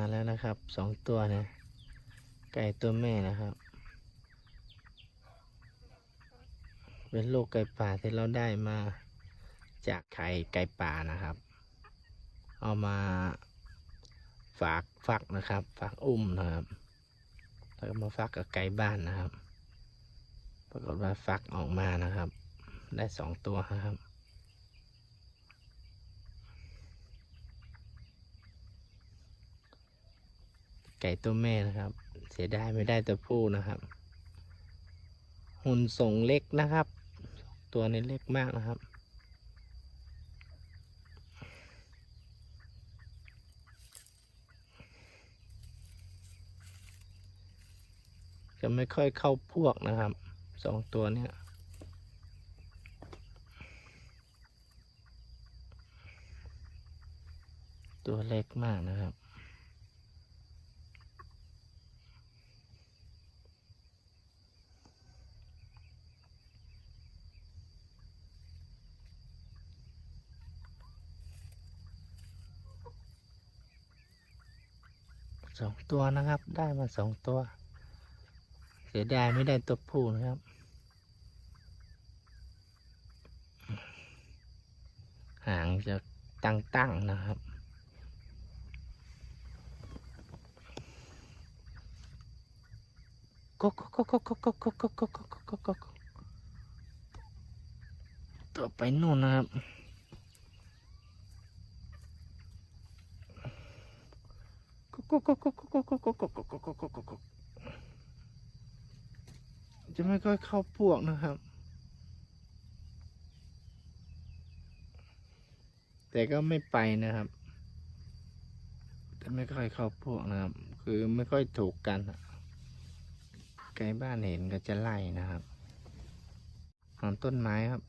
มาแล้วนะครับสองตัวนะไก่ตัวแม่นะครับ เป็นลูกไก่ป่าที่เราได้มาจากไข่ไก่ป่านะครับ เอามาฝากฟักนะครับ ฝากอุ้มนะครับแล้วก็มาฟักกับไก่บ้านนะครับ ปรากฏว่าฟักออกมานะครับ ได้สองตัวนะครับ ไก่ตัวแม่นะครับ เสียดายไม่ได้ตัวผู้นะครับ หุ่นส่งเล็กนะครับ ตัวนี้เล็กมากนะครับ จะไม่ค่อยเข้าพวกนะครับสองตัวเนี้ยตัวเล็กมากนะครับ สองตัวนะครับ ได้มาสองตัว เสียดายไม่ได้ตัวผู้นะครับ หางจะตั้งๆนะครับก็ก็ก็ก็ก็ก็ก็ก็ก็ก็ก็ก็ก็ตัวไปนู่นนะครับ ก็ก็ก็ก็ก็ก็ก็ก็ก็ก็ก็ก็ก็ก็จะไม่ค่อยเข้าพวกนะครับ แต่ก็ไม่ไปนะครับ แต่ไม่ค่อยเข้าพวกนะครับ คือไม่ค่อยถูกกันไกลบ้านเห็นก็จะไล่นะครับหอนต้นไม้ครับ